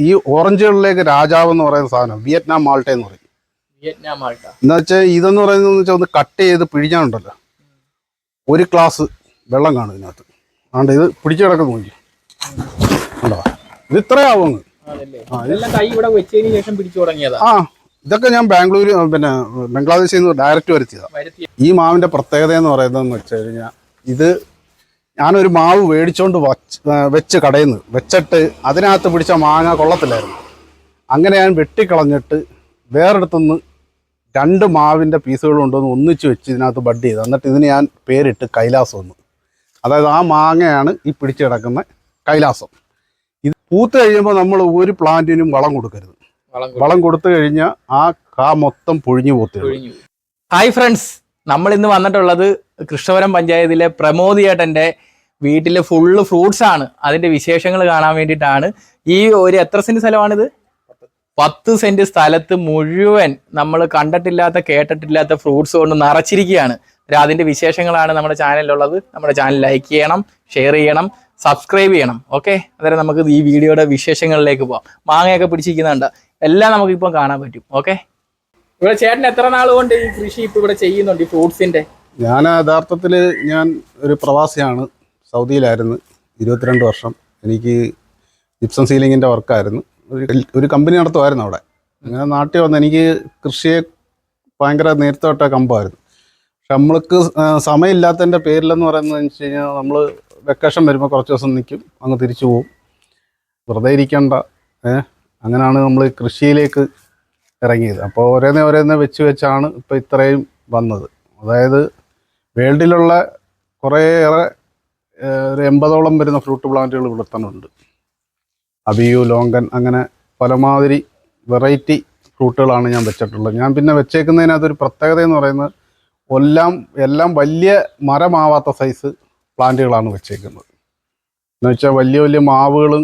ഈ ഓറഞ്ചുകളിലേക്ക് രാജാവ് എന്ന് പറയുന്ന സാധനം വിയറ്റ്നാം മാൾട്ട എന്ന് പറയും. Vietnam Malta. എന്ന് വെച്ചാൽ ഇതെന്ന് പറയുന്നത് വെച്ചാൽ ഒന്ന് കട്ട് ചെയ്ത് പിഴിഞ്ഞാണ്ടല്ലോ ഒരു ഗ്ലാസ് വെള്ളം കാണും ഇതിനകത്ത്. അതുകൊണ്ട് ഇത് പിടിച്ചു കിടക്കുന്ന നോക്കി. ഉണ്ടോ ഇത് ഇത്രയാവും അങ്ങ്. ആ ഇതൊക്കെ ഞാൻ ബാംഗ്ലൂർ പിന്നെ ബംഗ്ലാദേശിൽ നിന്ന് ഡയറക്റ്റ് വരുത്തിയതാണ് ഈ മാവിന്റെ പ്രത്യേകത എന്ന് പറയുന്നതെന്ന് വെച്ച് കഴിഞ്ഞാൽ ഇത് ഞാനൊരു മാവ് മേടിച്ചോണ്ട് വച്ച് വെച്ച് കടയിൽ നിന്ന് വെച്ചിട്ട് അതിനകത്ത് പിടിച്ച മാങ്ങ കൊള്ളത്തില്ലായിരുന്നു. അങ്ങനെ ഞാൻ വെട്ടിക്കളഞ്ഞിട്ട് വേറെടുത്തുനിന്ന് രണ്ട് മാവിന്റെ പീസുകൾ കൊണ്ടുവന്ന് ഒന്നിച്ച് വെച്ച് ഇതിനകത്ത് ബഡ് ചെയ്ത്. എന്നിട്ട് ഇതിന് ഞാൻ പേരിട്ട് കൈലാസം എന്ന് അതായത് ആ മാങ്ങയാണ് ഈ പിടിച്ചു കിടക്കുന്ന കൈലാസം. ഇത് പൂത്ത് കഴിയുമ്പോൾ നമ്മൾ ഒരു പ്ലാന്റിനും വളം കൊടുക്കരുത്. വളം കൊടുത്തു കഴിഞ്ഞാൽ ആ കാ മൊത്തം പൊഴിഞ്ഞു പോത്തി ഹായ് ഫ്രണ്ട്സ് നമ്മൾ ഇന്ന് വന്നിട്ടുള്ളത് കൃഷ്ണപുരം പഞ്ചായത്തിലെ പ്രമോദ് ചേട്ടന്റെ വീട്ടിലെ ഫുള്ള് ഫ്രൂട്ട്സ് ആണ്. അതിന്റെ വിശേഷങ്ങൾ കാണാൻ വേണ്ടിയിട്ടാണ്. ഈ ഒരു എത്ര സെന്റ് സ്ഥലമാണിത്? പത്ത് സെന്റ് സ്ഥലത്ത് മുഴുവൻ നമ്മൾ കണ്ടിട്ടില്ലാത്ത കേട്ടിട്ടില്ലാത്ത ഫ്രൂട്ട്സ് കൊണ്ട് നിറച്ചിരിക്കുകയാണ്. അതിന്റെ വിശേഷങ്ങളാണ് നമ്മുടെ ചാനലിലുള്ളത്. നമ്മുടെ ചാനൽ ലൈക്ക് ചെയ്യണം ഷെയർ ചെയ്യണം സബ്സ്ക്രൈബ് ചെയ്യണം. ഓക്കെ അന്നേരം നമുക്ക് ഈ വീഡിയോയുടെ വിശേഷങ്ങളിലേക്ക് പോവാം. മാങ്ങയൊക്കെ പിടിച്ചിരിക്കുന്നുണ്ട്. എല്ലാം നമുക്ക് ഇപ്പം കാണാൻ പറ്റും. ഓക്കെ ഇവിടെ ചേട്ടൻ എത്ര നാൾ കൊണ്ട് ഈ കൃഷി ഇപ്പം ഇവിടെ ചെയ്യുന്നുണ്ട് ഈ ഫ്രൂട്ട്സിന്റെ ഞാൻ യഥാർത്ഥത്തിൽ ഞാൻ ഒരു പ്രവാസിയാണ്. സൗദിയിലായിരുന്നു. ഇരുപത്തിരണ്ട് വർഷം. എനിക്ക് ജിപ്സം സീലിങ്ങിന്റെ വർക്കായിരുന്നു ഒരു ഒരു കമ്പനി നടത്തുമായിരുന്നു അവിടെ. അങ്ങനെ നാട്ടിൽ വന്ന് എനിക്ക് കൃഷിയെ ഭയങ്കര നേരത്തെ തൊട്ട കമ്പമായിരുന്നു. പക്ഷെ നമ്മൾക്ക് സമയമില്ലാത്തതിന്റെ പേരിലെന്ന് പറയുന്നത് വെച്ച് കഴിഞ്ഞാൽ നമ്മൾ വെക്കേഷൻ വരുമ്പോൾ കുറച്ച് ദിവസം നിൽക്കും അങ്ങ് തിരിച്ചു പോകും വെറുതെ ഇരിക്കണ്ട. അങ്ങനെയാണ് നമ്മൾ കൃഷിയിലേക്ക് ഇറങ്ങിയത്. അപ്പോൾ ഓരോന്നേ ഓരോന്നേ വെച്ച് വെച്ചാണ് ഇപ്പോൾ ഇത്രയും വന്നത്. അതായത് വേൾഡിലുള്ള കുറേയേറെ ഒരു എൺപതോളം വരുന്ന ഫ്രൂട്ട് പ്ലാന്റുകൾ ഉണ്ട്. അബിയു ലോങ്കൻ അങ്ങനെ പലമാതിരി വെറൈറ്റി ഫ്രൂട്ടുകളാണ് ഞാൻ വെച്ചിട്ടുള്ളത്. ഞാൻ പിന്നെ വെച്ചേക്കുന്നതിനകത്തൊരു പ്രത്യേകത എന്ന് പറയുന്നത് എല്ലാം എല്ലാം വലിയ മരമാവാത്ത സൈസ് പ്ലാന്റുകളാണ് വെച്ചേക്കുന്നത്. എന്ന് വെച്ചാൽ വലിയ വലിയ മാവുകളും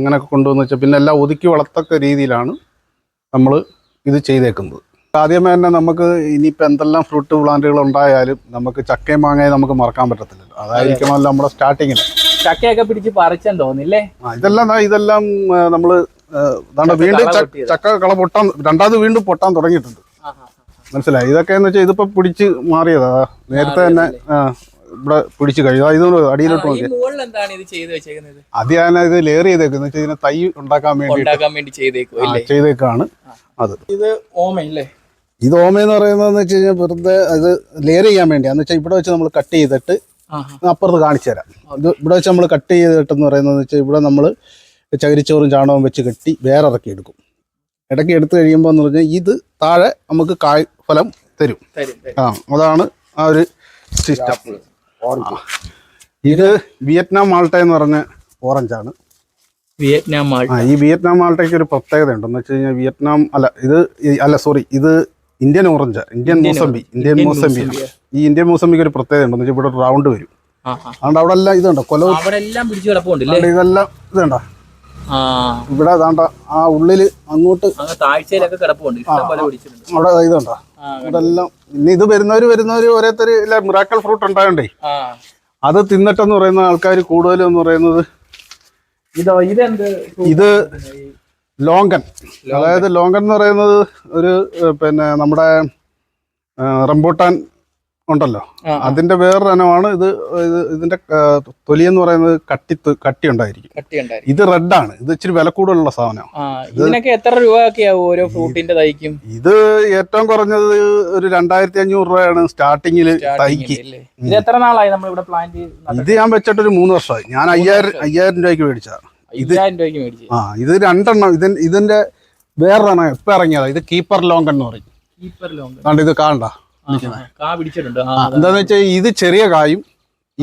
അങ്ങനെയൊക്കെ കൊണ്ടുവന്ന് വെച്ചാൽ പിന്നെ എല്ലാം ഒതുക്കി വളർത്തക്ക രീതിയിലാണ് നമ്മൾ ഇത് ചെയ്തേക്കുന്നത്. ആദ്യമേ തന്നെ നമുക്ക് ഇനിയിപ്പോൾ എന്തെല്ലാം ഫ്രൂട്ട് പ്ലാന്റുകൾ ഉണ്ടായാലും നമുക്ക് ചക്കയും മാങ്ങയും നമുക്ക് മറക്കാൻ പറ്റത്തില്ലല്ലോ. അതായിരിക്കണമല്ലോ നമ്മുടെ സ്റ്റാർട്ടിങ്ങിൽ ചക്കയൊക്കെ പിടിച്ച് പറിച്ചെന്ന് തോന്നില്ലേ ആ ഇതെല്ലാം ഇതെല്ലാം നമ്മൾ വീണ്ടും. ചക്ക കള പൊട്ടാൻ രണ്ടാമത് വീണ്ടും പൊട്ടാൻ തുടങ്ങിയിട്ടുണ്ട്. മനസ്സിലായി? ഇതൊക്കെ എന്ന് വെച്ചാൽ ഇതിപ്പോ പിടിച്ച് മാറിയതാ. നേരത്തെ തന്നെ ഇവിടെ പിടിച്ച് കഴിയും ഇത് അടിയിലോട്ട് നോക്കി അത് ഞാൻ ഇത് ലെയർ ചെയ്തേക്കുന്നത് ഇതിനെ തൈ ഉണ്ടാക്കാൻ വേണ്ടി ചെയ്തേക്കാണ് അത്. ഇത് ഓമയല്ലേ ഇത് എന്ന് പറയുന്നതെന്ന് വെച്ച് കഴിഞ്ഞാൽ വെറുതെ അത് ലെയർ ചെയ്യാൻ വേണ്ടിയാന്ന് വെച്ചാൽ ഇവിടെ വെച്ച് നമ്മൾ കട്ട് ചെയ്തിട്ട് അപ്പുറത്ത് കാണിച്ചു തരാം. ഇത് ഇവിടെ വെച്ച് നമ്മൾ കട്ട് ചെയ്തിട്ടെന്ന് പറയുന്നത് വെച്ചാൽ ഇവിടെ നമ്മൾ ചകിരിച്ചോറും ചാണകവും വെച്ച് കെട്ടി വേറെ ഇറക്കി എടുക്കും. ഇടയ്ക്ക് എടുത്തു കഴിയുമ്പോൾ എന്ന് പറഞ്ഞാൽ ഇത് താഴെ നമുക്ക് കായ് ഫലം തരും. ആ അതാണ് ആ ഒരു സിസ്റ്റം ഇത് വിയറ്റ്നാം മാൾട്ട എന്ന് പറഞ്ഞ ഓറഞ്ചാണ് വിയറ്റ്നാം മാൾ ആ ഈ വിയറ്റ്നാം മാൾട്ടയ്ക്ക് ഒരു പ്രത്യേകത ഉണ്ടെന്ന് വെച്ച് കഴിഞ്ഞാൽ വിയറ്റ്നാം അല്ല ഇത് അല്ല സോറി ഇത് Indian orange Indian mosambi Indian mosambi. ഈ ഇന്ത്യൻ മോസംബിക്ക് ഒരു പ്രത്യേകത ഉണ്ടെന്ന് വെച്ചാൽ ഇവിടെ റൗണ്ട് വരും. അതുകൊണ്ട് അവിടെ എല്ലാം ഇതുണ്ടോ? കൊല ഇതെല്ലാം ഇതുണ്ടോ? ഇവിടെ അതാണ്ട ആ ഉള്ളിൽ അങ്ങോട്ട് അവിടെ ഇതുണ്ടോ ഇതെല്ലാം ഇനി ഇത് വരുന്നവര് വരുന്നവര് ഓരോരുത്തര് ഇല്ല മിറാക്കൽ ഫ്രൂട്ട് ഉണ്ടായോണ്ടേ. അത് തിന്നിട്ടെന്ന് പറയുന്ന ആൾക്കാർ കൂടുതലും എന്ന് പറയുന്നത് ഇത് ലോങ്കൻ. അതായത് ലോങ്കൻ എന്ന് പറയുന്നത് ഒരു പിന്നെ നമ്മുടെ റംബൂട്ടാൻ ഉണ്ടല്ലോ. അതിന്റെ വേറൊരു ഇനമാണ് ഇത് ഇത് ഇതിന്റെ തൊലി എന്ന് പറയുന്നത് കട്ടി കട്ടി ഉണ്ടായിരിക്കും ഇത് റെഡാണ് ഇത് ഇച്ചിരി വില കൂടുതലുള്ള സാധനമാണ് ഇതിനൊക്കെ എത്ര ഓരോ ഫ്രൂട്ടിന്റെ തൈക്കും? ഇത് ഏറ്റവും കുറഞ്ഞത് ഒരു രണ്ടായിരത്തി അഞ്ഞൂറ് രൂപയാണ് സ്റ്റാർട്ടിങ്ങിൽ തൈക്ക്. ഇത് എത്ര നാളായി നമ്മൾ ഇവിടെ പ്ലാന്റ് ഇത് ഞാൻ വെച്ചിട്ട് ഒരു മൂന്ന് വർഷമായി. ഞാൻ അയ്യായിരം അയ്യായിരം രൂപയ്ക്ക് മേടിച്ചതാണ്. മേടിച്ചു. ആ ഇത് രണ്ടെണ്ണം. ഇതിന് ഇതിന്റെ വേറൊരെണ്ണം ഇപ്പൊ ഇറങ്ങിയതാ. ഇത് കീപ്പർ ലോങ്കൺ എന്ന് പറയും. കീപ്പർ ഇത് കാണണ്ട. എന്താന്ന് വെച്ചാൽ ഇത് ചെറിയ കായും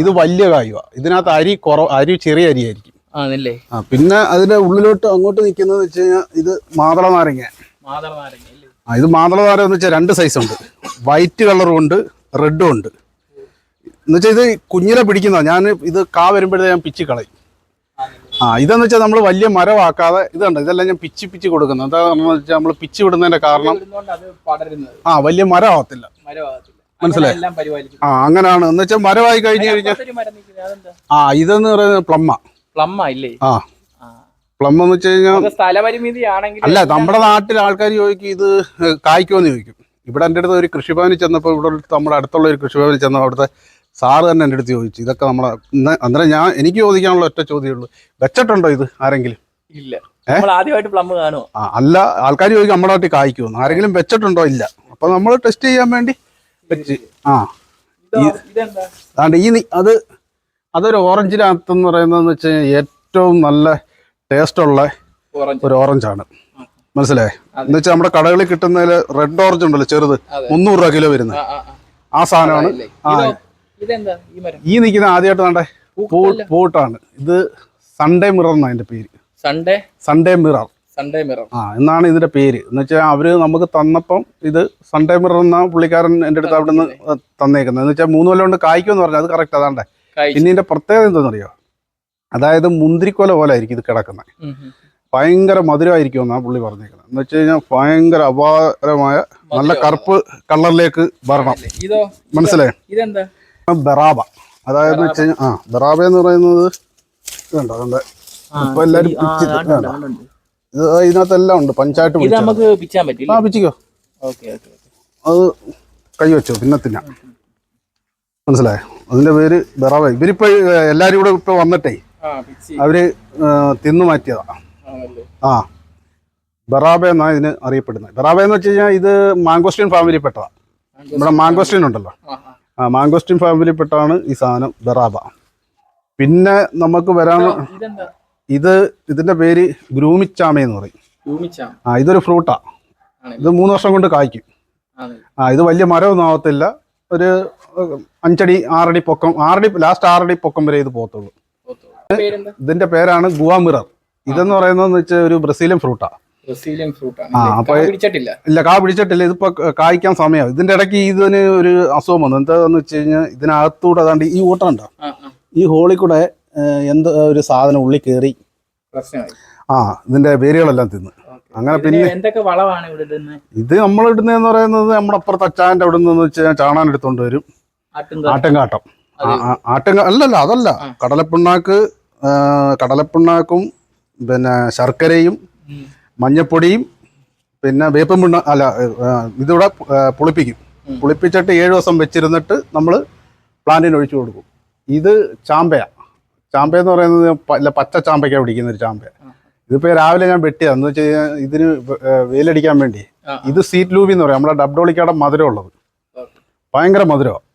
ഇത് വലിയ കായുവാ. ഇതിനകത്ത് അരി കുറവ് അരി ചെറിയ അരി ആയിരിക്കും ആണല്ലേ? ആ പിന്നെ അതിന്റെ ഉള്ളിലോട്ട് അങ്ങോട്ട് നിൽക്കുന്നത് വെച്ച് കഴിഞ്ഞാൽ ഇത് മാതള നാരങ്ങ. ആ ഇത് മാതള നാരങ്ങ എന്ന് വെച്ചാൽ രണ്ട് സൈസ് ഉണ്ട്. വൈറ്റ് കളറും ഉണ്ട് റെഡും ഉണ്ട്. എന്ന് വെച്ചാൽ ഇത് കുഞ്ഞിനെ പിടിക്കുന്ന ഞാൻ ഇത് കാ വരുമ്പോഴേ ഞാൻ പിച്ച് കളയും? ആ ഇതെന്ന് വെച്ചാൽ നമ്മൾ വലിയ മരമാക്കാതെ ഇതുണ്ട് ഇതെല്ലാം ഞാൻ പിച്ച് പിച്ച് കൊടുക്കുന്നത് എന്താണെന്ന് വെച്ചാൽ നമ്മൾ പിച്ച് വിടുന്നതിന്റെ കാരണം ആ വലിയ മരമാകത്തില്ല മനസ്സിലായി. ആ അങ്ങനെയാണ് എന്ന് വെച്ചാൽ മരമായി കഴിഞ്ഞു കഴിഞ്ഞാൽ ആ ഇതെന്ന് പറയുന്നത് പ്ലമ്മ. പ്ലമ്മ ഇല്ലേ? ആ. പ്ലം എന്ന് വെച്ച് കഴിഞ്ഞാൽ അല്ല നമ്മുടെ നാട്ടിൽ ആൾക്കാർ ചോദിക്കും ഇത് കായ്ക്കുമെന്ന് ചോദിക്കും. ഇവിടെ എന്റെ അടുത്ത് ഒരു കൃഷിഭവനിൽ ചെന്നപ്പോൾ ഇവിടെ നമ്മുടെ അടുത്തുള്ള ഒരു കൃഷിഭവനിൽ ചെന്നപ്പോൾ അവിടുത്തെ സാറ് തന്നെ എന്റെ അടുത്ത് ചോദിച്ചു. ഇതൊക്കെ നമ്മളെ അന്നേരം ഞാൻ എനിക്ക് ചോദിക്കാനുള്ള ഒറ്റ ചോദ്യമേ ഉള്ളൂ. വെച്ചിട്ടുണ്ടോ ഇത് ആരെങ്കിലും? ഇല്ല. ആദ്യമായിട്ട് പ്ലം കാണുമോ അല്ല ആൾക്കാർ ചോദിക്കും നമ്മുടെ നാട്ടിൽ കായ്ക്കുമെന്ന് ആരെങ്കിലും വെച്ചിട്ടുണ്ടോ ഇല്ല? അപ്പൊ നമ്മൾ ടെസ്റ്റ് ചെയ്യാൻ വേണ്ടി വെച്ച്. ആ. ഈ അത് അതൊരു ഓറഞ്ചിനകത്ത് എന്ന് പറയുന്നതെന്ന് വെച്ച് കഴിഞ്ഞാൽ ഏറ്റവും നല്ല ടേസ്റ്റ് ഉള്ള ഒരു ഓറഞ്ചാണ്. മനസ്സിലായേ? എന്ന് വെച്ചാൽ നമ്മുടെ കടകളിൽ കിട്ടുന്നതിൽ റെഡ് ഓറഞ്ച് ഉണ്ടല്ലോ ചെറുത്. മുന്നൂറ് രൂപ കിലോ വരുന്നത്. ആ, സാധനമാണ്? ആ. ഇതോ? ഇതെന്താ ഈ മരം? ഈ നിൽക്കുന്ന ആദ്യമായിട്ട് കണ്ടേ പോട്ടാണ്. ഇത് സൺഡേ മിറർ എന്നാണ് അതിന്റെ പേര്. Sunday Sunday mirror Sunday mirror ആ എന്നാണ് ഇതിന്റെ പേര്. എന്ന് വെച്ചാൽ അവർ നമുക്ക് തന്നപ്പം ഇത് സൺഡേ മിറർ എന്ന പുള്ളിക്കാരൻ എന്റെ അടുത്ത് അവിടെ നിന്ന് തന്നേക്കുന്നത്. എന്ന് വെച്ചാൽ മൂന്ന് കൊല്ലം കൊണ്ട് കായ്ക്കുമെന്ന് പറഞ്ഞാൽ അത് കറക്റ്റ് അതാണ്ടേ. പിന്നെ ഇതിന്റെ പ്രത്യേകത എന്താണെന്നറിയോ? അതായത് മുന്തിരിക്കൊല പോലെ ആയിരിക്കും ഇത് കിടക്കുന്നത് ഭയങ്കര മധുരമായിരിക്കും എന്നാണ് പുള്ളി പറഞ്ഞേക്കുന്നത് എന്ന് വെച്ച് കഴിഞ്ഞാൽ ഭയങ്കര അപാരമായ നല്ല കറുപ്പ് കളറിലേക്ക് വരണം. മനസ്സിലായി മനസ്സിലായോ? ഇതെന്താ? ബറാബ. അതായത് വെച്ച് കഴിഞ്ഞാൽ ആ ബറാബ എന്ന് പറയുന്നത് ഇതുണ്ട്? അതുണ്ട് ഇപ്പൊ എല്ലാരും. ഇത് ഇതിനകത്തെല്ലാം ഉണ്ട് പഞ്ചായത്ത് ഇത്. നമുക്ക് പിച്ചാൻ പറ്റില്ല? ആ പിച്ചിക്കോ. ഓക്കെ ഓക്കെ അത് കൈ വെച്ചോ പിന്നെ തിന്നാം. മനസ്സിലായോ? അതിന്റെ പേര് ബറാബ. ഇവരിപ്പോ എല്ലാരും കൂടെ ഇപ്പൊ വന്നിട്ടേ ആ പിച്ചി. അവർ തിന്നു മാറ്റിയതാ. ആണല്ലേ? ആ ബറാബ എന്നാണ് ഇതിന് അറിയപ്പെടുന്നത്. ബറാബ എന്ന് വെച്ച് കഴിഞ്ഞാൽ ഇത് മാങ്കോസ്റ്റീൻ ഫാമിലി പെട്ടതാ. നമ്മുടെ മാങ്കോസ്റ്റീൻ ഉണ്ടല്ലോ. ആ, ആ. ആ മാങ്കോസ്റ്റിൻ ഫാമിലി പെട്ടാണ് ഈ സാധനം ദറാബ. പിന്നെ നമുക്ക് വരാൻ ഇത് ഇതിന്റെ പേര് ഗ്രൂമിച്ചാമ എന്ന് പറയും. ആ ഇതൊരു ഫ്രൂട്ടാ. ഇത് മൂന്ന് വർഷം കൊണ്ട് കായ്ക്കും. ആ ഇത് വലിയ മരമൊന്നും ആവത്തില്ല. ഒരു അഞ്ചടി ആറടി പൊക്കം ആറടി ലാസ്റ്റ് ആറടി പൊക്കം വരെ ഇത് പോത്തുള്ളൂ ഇതിന്റെ പേരാണ് ഗുവാമിറർ ഇതെന്ന് പറയുന്നത് വെച്ചാൽ ഒരു ബ്രസീലിയൻ ഫ്രൂട്ടാ. ബ്രസീലിയൻ ഫ്രൂട്ട് ആണ്. ഇല്ലേ? കാ പിടിച്ചിട്ടില്ല. ഇല്ല കാ പിടിച്ചിട്ടില്ല. ഇതിപ്പോ കായ്ക്കാൻ സമയം ഇതിന്റെ ഇടയ്ക്ക് ഇതിന് ഒരു അസുഖം വന്നു. എന്താന്ന് വെച്ച് കഴിഞ്ഞാൽ ഇതിനകത്തൂടെ അതാണ്ട് ഈ ആ ഈ ഹോളിൽ കൂടെ എന്തോ ഒരു സാധനം ഉള്ളി കേറി. ആ ഇതിന്റെ വേരുകളെല്ലാം തിന്ന്. അങ്ങനെ പിന്നെ എന്തൊക്കെ വളമാണ് ഇവിടെ ഇത് നമ്മൾ ഇടുന്നതെന്ന് പറയുന്നത് നമ്മുടെ അപ്പുറത്ത് അച്ചാന്റെ അവിടെ നിന്ന് വെച്ച് കഴിഞ്ഞാൽ ചാണാൻ എടുത്തോണ്ട് വരും. ആട്ടങ്കാട്ടം ആട്ടുംകാട്ടം. ആട്ടും അല്ലല്ല അതല്ല. കടലപ്പിണ്ണാക്ക് കടലപ്പിണ്ണാക്കും പിന്നെ ശർക്കരയും മഞ്ഞപ്പൊടിയും പിന്നെ വേപ്പം പിണ്ണ അല്ല ഇതിവിടെ പുളിപ്പിക്കും. പുളിപ്പിച്ചിട്ട് ഏഴ് ദിവസം വെച്ചിരുന്നിട്ട് നമ്മൾ പ്ലാന്റിന് ഒഴിച്ചു കൊടുക്കും. ഇത് ചാമ്പയ. ചാമ്പ എന്ന് പറയുന്നത് അല്ല പച്ച ചാമ്പയ്ക്കാണ് പിടിക്കുന്ന ഒരു ചാമ്പ ഇതിപ്പോ രാവിലെ ഞാൻ വെട്ടിയത്. എന്ന് വെച്ച് കഴിഞ്ഞാൽ ഇതിന് വെയിലടിക്കാൻ വേണ്ടി. ഇത് സീറ്റ് ലൂബി എന്ന് പറയും. നമ്മളെ ഡബ്ഡോളിക്കാടെ മധുരം ഉള്ളത് ഭയങ്കര മധുരമാണ്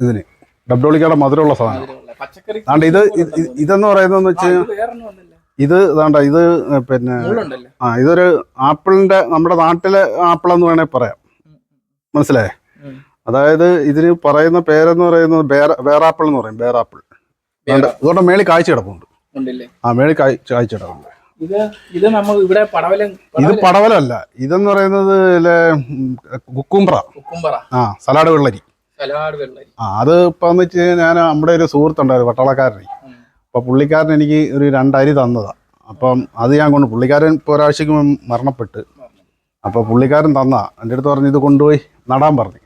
ഇതിന്. ഡബ്ഡോളിക്കാടെ മധുരമുള്ള സാധനം. അതുകൊണ്ട് ഇത് ഇത് ഇത് ഇതെന്ന് പറയുന്നതെന്ന് വെച്ച് കഴിഞ്ഞാൽ ഇത് ഇതാണ്ട ഇത് പിന്നെ ആ ഇതൊരു ആപ്പിളിന്റെ നമ്മുടെ നാട്ടിലെ ആപ്പിൾ എന്ന് വേണേൽ പറയാം. മനസ്സിലായേ? അതായത് ഇതിന് പറയുന്ന പേരെന്ന് പറയുന്നത് വേറാപ്പിൾ എന്ന് പറയും വേറാപ്പിൾ ഇതോടെ ഇതുകൊണ്ട് മേളിൽ കാഴ്ച കിടപ്പുണ്ട്. ആ മേളി കാഴ്ച കിടപ്പുണ്ട്. ഇത് ഇത് നമ്മൾ ഇവിടെ പടവലം ഇത് പടവലല്ല ഇതെന്ന് പറയുന്നത് കുക്കുംബ്ര. ആ സലാഡ് വെള്ളരി. സലാഡ് വെള്ളരി. ആ അത് ഇപ്പം വെച്ച് കഴിഞ്ഞാൽ ഞാൻ നമ്മുടെ ഒരു സുഹൃത്തുണ്ടായിരുന്നു പട്ടാളക്കാരനെ. അപ്പോൾ പുള്ളിക്കാരൻ എനിക്ക് ഒരു രണ്ടരി തന്നതാണ് അപ്പം അത് ഞാൻ കൊണ്ട് പുള്ളിക്കാരൻ ഇപ്പോൾ ഒരാഴ്ചക്ക് മരണപ്പെട്ട്. അപ്പോൾ പുള്ളിക്കാരൻ തന്നാ. എന്റെ അടുത്ത് പറഞ്ഞ് ഇത് കൊണ്ടുപോയി നടാൻ പറഞ്ഞു.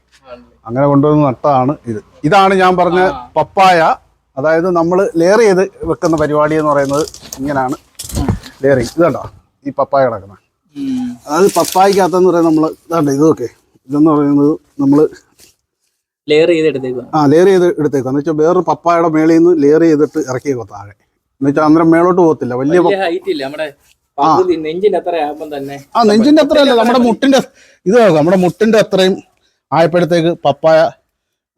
അങ്ങനെ കൊണ്ടുവന്ന് നട്ടതാണ് ഇത്. ഇതാണ് ഞാൻ പറഞ്ഞ പപ്പായ. അതായത് നമ്മൾ ലെയർ ചെയ്ത് വെക്കുന്ന പരിപാടി എന്ന് പറയുന്നത് ഇങ്ങനെയാണ് ലെയറിങ് ഇത് കണ്ടോ? ഈ പപ്പായ കിടക്കുന്നത്. അതായത് പപ്പായക്കകത്തെന്ന് പറയുന്നത് നമ്മൾ ഇതാണ്ട് ഇതൊക്കെ? ഇതെന്ന് പറയുന്നത് നമ്മൾ ലെയർ ചെയ്ത് എടുത്തേക്കുക ആ ലെയർ ചെയ്ത് എടുത്തേക്കാം എന്ന് വെച്ചാൽ വേറൊരു പപ്പായുടെ മേളിൽ നിന്ന് ലെയർ ചെയ്തിട്ട് ഇറക്കിയേക്കോ താഴെ. എന്ന് വെച്ചാൽ അന്നേരം മേളോട്ട് പോകത്തില്ല. വലിയ ഹൈറ്റ് ഇല്ല. നമ്മുടെ നെഞ്ചിന്റെ അത്ര ആകുമ്പോൾ തന്നെ. ആ നെഞ്ചിന്റെ അത്രയല്ല നമ്മുടെ മുട്ടിന്റെ ഇത് നമ്മുടെ മുട്ടിന്റെ അത്രയും ആയപ്പോഴത്തേക്ക് പപ്പായ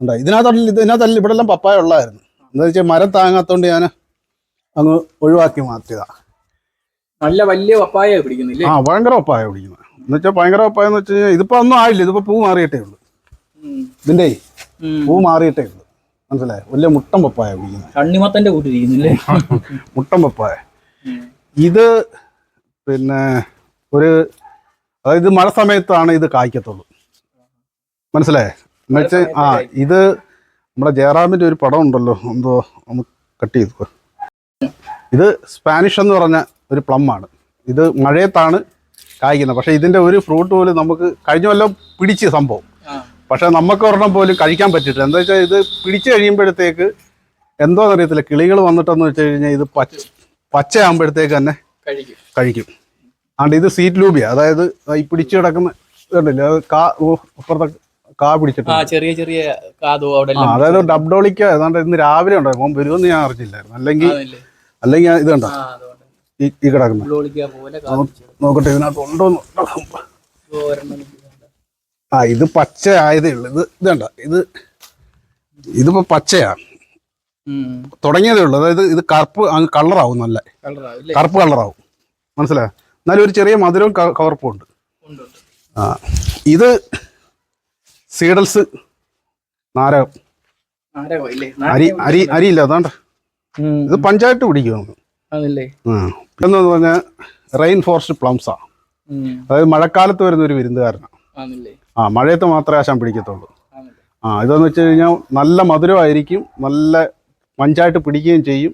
ഉണ്ടായി. ഇതിനകത്തല്ല ഇതിനകത്തല്ല ഇവിടെ എല്ലാം പപ്പായ ഉള്ളായിരുന്നു എന്താ വെച്ചാൽ മരം താങ്ങാത്തോണ്ട് ഞാൻ അങ്ങ് ഒഴിവാക്കി മാറ്റിയതാ. നല്ല വലിയ പപ്പായ പിടിക്കുന്നില്ലേ? ആ ഭയങ്കര പപ്പായ പിടിക്കുന്നത് എന്ന് വെച്ചാൽ ഭയങ്കര പപ്പായ എന്ന് വെച്ച് കഴിഞ്ഞാൽ ഇതിപ്പോ ഒന്നും ആയില്ല. ഇതിപ്പോ പൂ മാറിയിട്ടേ ഉള്ളൂ. ഇതിന്റെ. പൂ മാറിയിട്ടേ ഉള്ളൂ. മനസ്സിലായോ? വലിയ മുട്ടൻ പപ്പായ പിടിക്കുന്നത് കണ്ണിമത്തന്റെ കൂട്ടിരിക്കുന്നില്ലേ മുട്ടൻ പപ്പായ. ഇത് പിന്നെ ഒരു അതായത് മഴ സമയത്താണ് ഇത് കായ്ക്കത്തുള്ളൂ. മനസ്സിലായേ? എന്നുവെച്ചാൽ ആ ഇത് നമ്മുടെ ജയറാമിന്റെ ഒരു പടം ഉണ്ടല്ലോ. എന്തോ ഒന്ന് കട്ട് ചെയ്തു. ഇത് സ്പാനിഷ് എന്ന് പറഞ്ഞ ഒരു പ്ലം ആണ്. ഇത് മഴയത്താണ് കായ്ക്കുന്നത്. പക്ഷേ ഇതിന്റെ ഒരു ഫ്രൂട്ട് പോലും നമുക്ക് കഴിഞ്ഞ കൊല്ലം പിടിച്ച സംഭവം. പക്ഷെ നമുക്ക് ഒരെണ്ണം പോലും കഴിക്കാൻ പറ്റിയിട്ടില്ല. എന്താ വെച്ചാൽ ഇത് പിടിച്ചു കഴിയുമ്പോഴത്തേക്ക് എന്തോ അറിയത്തില്ല കിളികൾ വന്നിട്ടെന്ന് വെച്ച് കഴിഞ്ഞാൽ ഇത് പച്ച പച്ചയാകുമ്പോഴത്തേക്ക് തന്നെ കഴിക്കും. കഴിക്കും. ആണ്ട് ഇത് സീറ്റ് ലൂബിയ. അതായത് ഈ പിടിച്ചു കിടക്കുന്ന ഇതുണ്ടല്ലേ? അത് കാ അപ്പുറത്തെ കാ പിടിച്ചിട്ട് ആ ചെറിയ ചെറിയ അതായത് ഡബ്ഡോളിക്ക. ഏതാണ്ട് ഇന്ന് രാവിലെ ഉണ്ടായി. മോൻ വരുമെന്ന് ഞാൻ അറിഞ്ഞില്ലായിരുന്നു. അല്ലെങ്കിൽ? അല്ലെങ്കിൽ ഇത് കണ്ടോ അതുകൊണ്ട്. ഈ കിടക്കുന്നു. നോക്കട്ടെ ഇതിനകത്ത് ഉണ്ടോ. ആ ഇത് പച്ച ആയതേ ഉള്ളൂ ഇത് ഇത് കണ്ടോ ഇത് ഇതിപ്പോ പച്ചയാ ഉം. തുടങ്ങിയതേ ഉള്ളൂ അതായത് ഇത് കറുപ്പ് അങ്ങ് കളറാവും നല്ല? കറുപ്പ് കളറാവും മനസ്സിലായോ എന്നാലും ഒരു ചെറിയ മധുരവും കവർപ്പും ഉണ്ട്. ആ ഇത് സീഡൽസ് നാരകം? അരി അരി അരിയില്ല അതാണ്ട് ഇത് പഞ്ചായത്ത് പിടിക്കും നമുക്ക്? പിന്നെ പറഞ്ഞാൽ റെയിൻ ഫോറസ്റ്റ് പ്ലംസാ. അതായത് മഴക്കാലത്ത് വരുന്ന ഒരു വിരുന്നുകാരനാണ്? ആ മഴയത്ത് മാത്രമേ ആശാൻ പിടിക്കത്തുള്ളൂ. ആ ഇതെന്ന് വെച്ച് കഴിഞ്ഞാൽ നല്ല മധുരമായിരിക്കും നല്ല പഞ്ചായത്ത് പിടിക്കുകയും ചെയ്യും.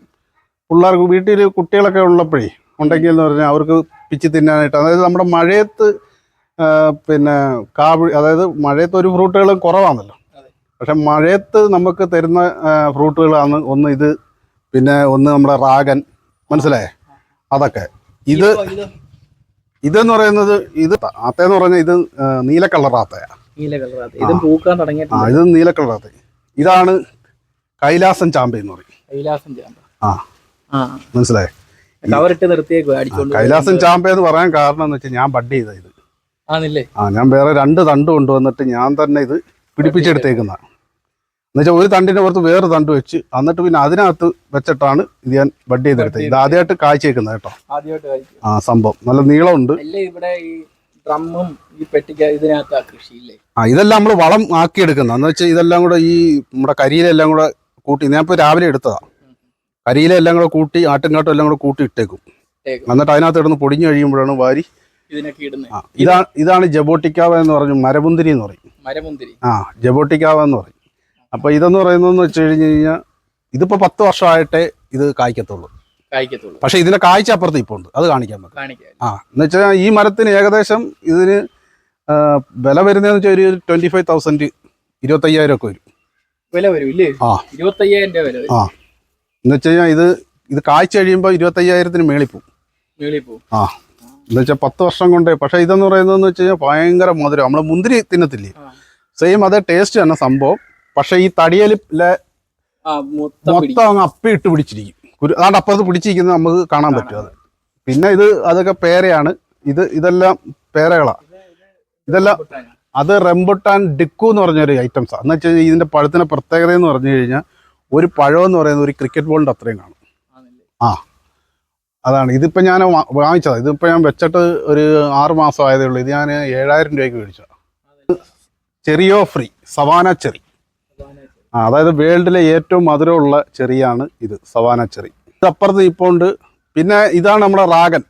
പിള്ളേർക്ക് വീട്ടിൽ കുട്ടികളൊക്കെ ഉള്ളപ്പോഴേ ഉണ്ടെങ്കിൽ എന്ന് പറഞ്ഞാൽ അവർക്ക് പിച്ചി തിന്നാനായിട്ട് അതായത് നമ്മുടെ മഴയത്ത് പിന്നെ കാ അതായത് മഴയത്ത് ഒരു ഫ്രൂട്ടുകളും കുറവാണല്ലോ. പക്ഷെ മഴയത്ത് നമുക്ക് തരുന്ന ഫ്രൂട്ടുകളാണ് ഒന്ന് ഇത് പിന്നെ ഒന്ന് നമ്മുടെ റാഗൻ മനസ്സിലായേ? അതൊക്കെ. ഇത്. ഇതെന്ന് പറയുന്നത് ഇത് ആത്തയെന്ന് പറഞ്ഞാൽ ഇത് നീല കളർ ആത്തയാ. ഇതും ആ ഇത് നീല കളർ ആത്ത. ഇതാണ് കൈലാസൻ ചാമ്പ എന്ന് പറയും. കൈലാസം ചാമ്പ. ആ. മനസ്സിലായേ? കവറിട്ട് നിർത്തിയേക്കും അടിച്ചോണ്ട് കൈലാസൻ ചാമ്പ എന്ന് പറയാൻ കാരണം എന്ന് വെച്ചാൽ ഞാൻ ബഡ് ചെയ്ത ഇത്. ആ ഞാൻ വേറെ രണ്ട് തണ്ട് കൊണ്ടുവന്നിട്ട് ഞാൻ തന്നെ ഇത് പിടിപ്പിച്ചെടുത്തേക്കുന്ന. എന്നുവെച്ചാൽ ഒരു തണ്ടിന്റെ പുറത്ത് വേറെ തണ്ട് വെച്ച് എന്നിട്ട് പിന്നെ അതിനകത്ത് വെച്ചിട്ടാണ് ഇത് ഞാൻ ബഡ് ചെയ്തെടുത്തത്. ഇത് ആദ്യമായിട്ട് കാഴ്ചവെക്കുന്നത് കേട്ടോ. ആ സംഭവം. നല്ല നീളമുണ്ട്. ഡ്രമ്മും ഈ പെട്ടിക്ക ഇതിനകത്താ ആ ഇതെല്ലാം നമ്മൾ വളം ആക്കിയെടുക്കുന്ന എന്ന് വെച്ചാൽ ഇതെല്ലാം കൂടെ ഈ നമ്മുടെ കരിയിലെല്ലാം കൂടെ കൂട്ടി ഞാൻ ഇപ്പോൾ രാവിലെ എടുത്തതാ. കരിയിലെല്ലാം കൂടെ കൂട്ടി ആട്ടുംകാട്ടും എല്ലാം കൂടെ കൂട്ടി ഇട്ടേക്കും. ഇട്ടേക്കും. എന്നിട്ട് അതിനകത്ത് ഇടുന്ന് പൊടിഞ്ഞു കഴിയുമ്പോഴാണ് വാരി ഇതിനൊക്കെ ഇടുന്നത്. ഇതാണ് ഇതാണ് ജബോട്ടിക്കാവ എന്ന് പറഞ്ഞു മരമുന്തിരി എന്ന് പറയും. മരമുന്തിരി. ആ ജബോട്ടിക്കാവ എന്ന് പറയും. അപ്പോൾ ഇതെന്ന് പറയുന്നതെന്ന് വെച്ച് കഴിഞ്ഞ് കഴിഞ്ഞാൽ ഇതിപ്പോൾ പത്ത് വർഷമായിട്ടേ ഇത് കായ്ക്കത്തുള്ളൂ. കായ്ക്കത്തുള്ളൂ. പക്ഷേ ഇതിന്റെ കാഴ്ച അപ്പുറത്ത് ഇപ്പൊ ഉണ്ട്. അത് കാണിക്കാൻ പറ്റും ആ എന്ന് വെച്ചാൽ ഈ മരത്തിന് ഏകദേശം ഇതിന് വില വരുന്നതെന്ന് വെച്ചാൽ ഒരു ട്വന്റി ഫൈവ് തൗസൻഡ് ഇരുപത്തയ്യായിരം ഒക്കെ വരും. വില വരും ഇല്ലേ? ആ. ഇരുപത്തയ്യായിരം രൂപ വില ആ. എന്ന് വെച്ച് കഴിഞ്ഞാൽ ഇത് ഇത് കാഴ്ച കഴിയുമ്പോൾ ഇരുപത്തയ്യായിരത്തിന് മേളിൽ പോകും മേളിൽ പോവും. ആ. എന്ന് വെച്ചാൽ പത്ത് വർഷം കൊണ്ടേ പക്ഷേ ഇതെന്ന് പറയുന്നതെന്ന് വെച്ച് കഴിഞ്ഞാൽ ഭയങ്കര മധുരം നമ്മൾ മുന്തിരി തിന്നത്തില്ലേ? സെയിം അതേ ടേസ്റ്റ് തന്നെ സംഭവം. പക്ഷേ ഈ തടിയലിലെ മൊത്തം അങ്ങ് അപ്പി ഇട്ട് പിടിച്ചിരിക്കും. അതാണ്ട് അപ്പുറത്ത് പിടിച്ചിരിക്കുന്നത് നമുക്ക് കാണാൻ പറ്റും അത്. പിന്നെ ഇത് അതൊക്കെ പേരയാണ്. ഇത് ഇതെല്ലാം പേരകളാ. ഇതെല്ലാം അത് റെമ്പുട്ടാൻ ഡിക്കു എന്ന് പറഞ്ഞൊരു ഐറ്റംസാണ് എന്ന് വെച്ചാൽ ഇതിന്റെ പഴത്തിന്റെ പ്രത്യേകത എന്ന് പറഞ്ഞു കഴിഞ്ഞാൽ ഒരു പഴം എന്ന് പറയുന്നത് ഒരു ക്രിക്കറ്റ് ബോളിന്റെ അത്രയും കാണും? ആ. അതാണ്. ഇതിപ്പോൾ ഞാൻ വാങ്ങിച്ചത്. വാങ്ങിച്ചതാണ് ഇതിപ്പോൾ ഞാൻ വെച്ചിട്ട് ഒരു ആറ് മാസം ആയതേ ഉള്ളൂ. ഇത് ഞാൻ ഏഴായിരം രൂപയ്ക്ക് മേടിച്ചതാണ് ചെറിയോ ഫ്രീ. Savanna cherry. അതായത് വേൾഡിലെ ഏറ്റവും മധുരമുള്ള ചെറിയാണ് ഇത് സവാന ചെറി. ഇത് അപ്പുറത്ത് ഇപ്പോൾ ഉണ്ട്. പിന്നെ ഇതാണ് നമ്മുടെ റാഗൻ.